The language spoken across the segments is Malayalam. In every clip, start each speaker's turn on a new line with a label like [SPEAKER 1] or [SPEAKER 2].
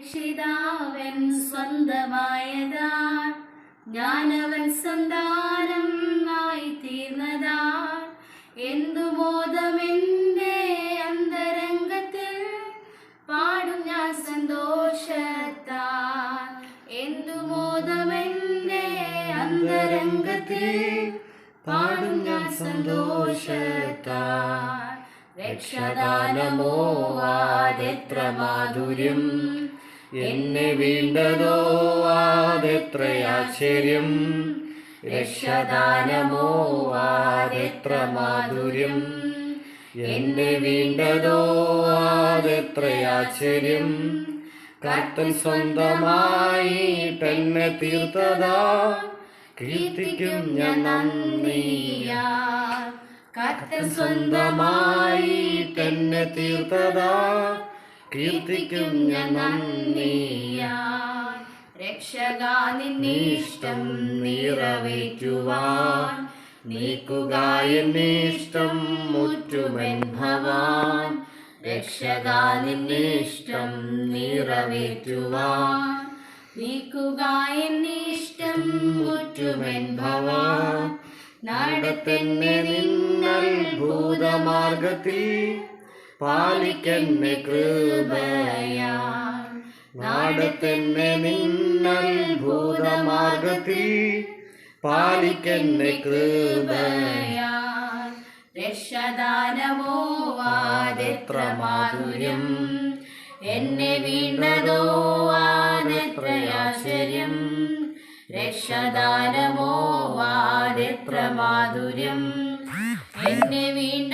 [SPEAKER 1] രക്ഷിതാവൻ സ്വന്തമായതാ ഞാനവൻ സന്താനം ആയി തീർന്നതാ എന്തു മോദമെന്റെ അന്തരംഗത്തിൽ പാടും ഞാൻ സന്തോഷത്താൽ എന്തു മോദമെന്റെ അന്തരംഗത്തിൽ പാടും ഞാൻ സന്തോഷത്താൽ രക്ഷദാനമോ ആതെത്ര മാധുര്യം.
[SPEAKER 2] എന്നെ വീണ്ടതോ? ആതെത്ര ആശ്ചര്യം. രക്ഷദാനമോ? ആതെത്ര മാധുര്യം. എന്നെ വീണ്ടതോ? ആതെത്ര ആശ്ചര്യം. കർത്തൻ തന്നെ തീർത്തതാ. കീർത്തിക്കും ഞാൻ നന്ദിയാ. കർത്തൻ തന്നെ തീർത്തതാ. കീർത്തിക്കും ഞാൻ നന്ദിയാ നിറവേറ്റുവാൻ. നീക്കുക എന്നിഷ്ടം മുറ്റുമൻ ഭവാൻ രക്ഷകാ നിറവേറ്റുവാൻ.
[SPEAKER 1] നീക്കുക എന്നിഷ്ടം
[SPEAKER 2] മുറ്റുമൻ ഭവാൻ നടത്തെന്നെ നിങ്ങൾ ഭൂതമാർഗത്തിൽ പാലിക്കെന്നെ കൃപയാ നാടത്തെന്നെ നിന്നൽ ഭൂതമാർഗത്തിൽ. പാലിക്കെന്നെ കൃപയാ
[SPEAKER 1] രക്ഷദാനമോ ആതെത്ര മാധുര്യം. എന്നെ വീണ്ടതോ ആശ്ചര്യം. രക്ഷദാനമോ ആതെത്ര മാധുര്യം. എന്നെ വീണ്ടതോ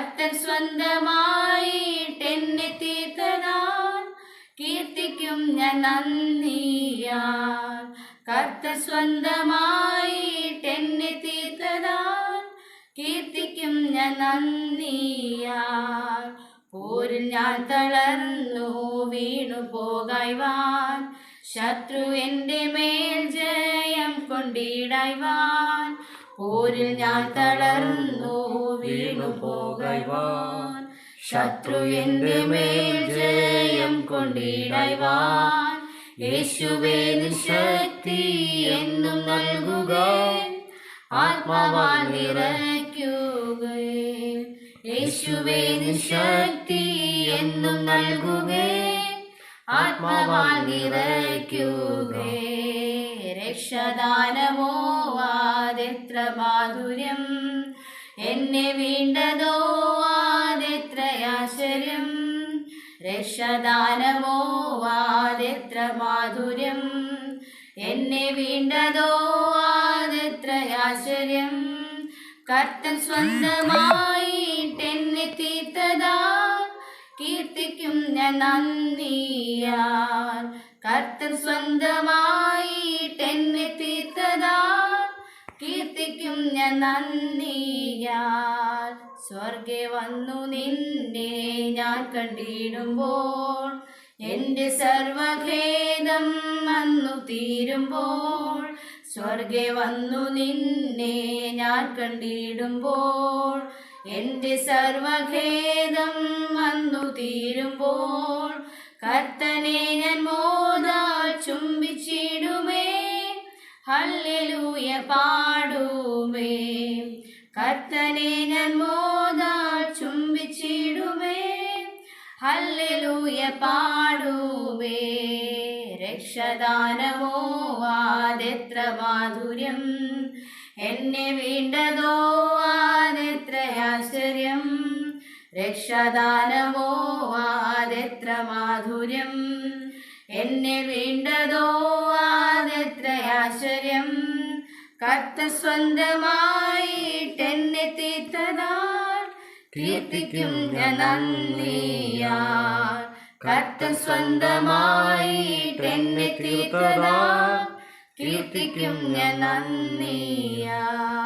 [SPEAKER 1] കർത്തൻ സ്വന്തമായിട്ടെന്നെ തീർത്തതാൻ കീർത്തിക്കും ഞാൻ നന്ദിയാൽ. കർത്തൻ സ്വന്തമായിട്ടെന്നെ തീർത്തതാൻ കീർത്തിക്കും ഞാൻ നന്ദിയാൽ. പോരിൽ ഞാൻ തളർന്നു വീണു പോകായ്വാൻ. ശത്രു എന്റെ മേൽ ജയം കൊണ്ടിടായ്വാൻ. പോരിൽ ഞാൻ തളർന്നു വീണു പോകൈവാൻ ശത്രു എന്റെ മേൽ ജയം കൊണ്ടിടൈവാൻ യേശുവേ നിശക്തി എന്നും നൽകുക. ആത്മാവാൻ നിറയ്ക്കുക യേശുവേ നിശക്തി എന്നും നൽകുക ആത്മാവാൻ നിറയ്ക്കുക രക്ഷദാനമോ ആതെത്ര മാധുര്യം? എന്നെ വീണ്ടതോ ആതെത്ര ആശ്ചര്യം? രക്ഷദാനമോ ആതെത്ര മാധുര്യം? എന്നെ വീണ്ടതോ ആതെത്ര കർത്തൻ കർത്തൻ സ്വന്തമായിട്ടെന്നെ തീർത്തതാ കീർത്തിക്കും ഞാൻ നന്ദിയാൽ. കർത്തൻ സ്വന്തമായിട്ടെന്നെ തീർത്തതാ കീർത്തിക്കും ഞാൻ നന്ദിയാൽ. സ്വർഗെ വന്നു നിന്നെ ഞാൻ കണ്ടിടുമ്പോൾ എന്റെ സർവഖേദം വന്നു തീരുമ്പോൾ സ്വർഗെ വന്നു നിന്നെ ഞാൻ കണ്ടിടുമ്പോൾ എന്റെ സർവഖേദം വന്നു തീരുമ്പോൾ കർത്തനെ ഞാൻ മോദാൽ ചുംബിച്ചിടുമേ ഹല്ലേലൂയ പാടുമേ. കർത്തനെ ഞാൻ മോദാൽ ചുംബിച്ചിടുമേ. ഹല്ലേലൂയ പാടുമേ. രക്ഷദാനമോ ആതെത്ര മാധുര്യം. എന്നെ വീണ്ടതോ ആതെത്ര ആശ്ചര്യം. രക്ഷദാനമോ ആതെത്ര മാധുര്യം. എന്നെ വീണ്ടതോ ആദത്രയാശ്വര്യം ആശ്ചര്യം കർത്ത സ്വന്തമായിട്ടെന്നെ തീർത്തതാൽ കീർത്തിക്കും ഞാൻ നന്ദിയാൽ. കർത്ത സ്വന്തമായിട്ടെന്നെ തീർത്തതാൽ കീർത്തിക്കും ഞാൻ നന്ദിയാൽ.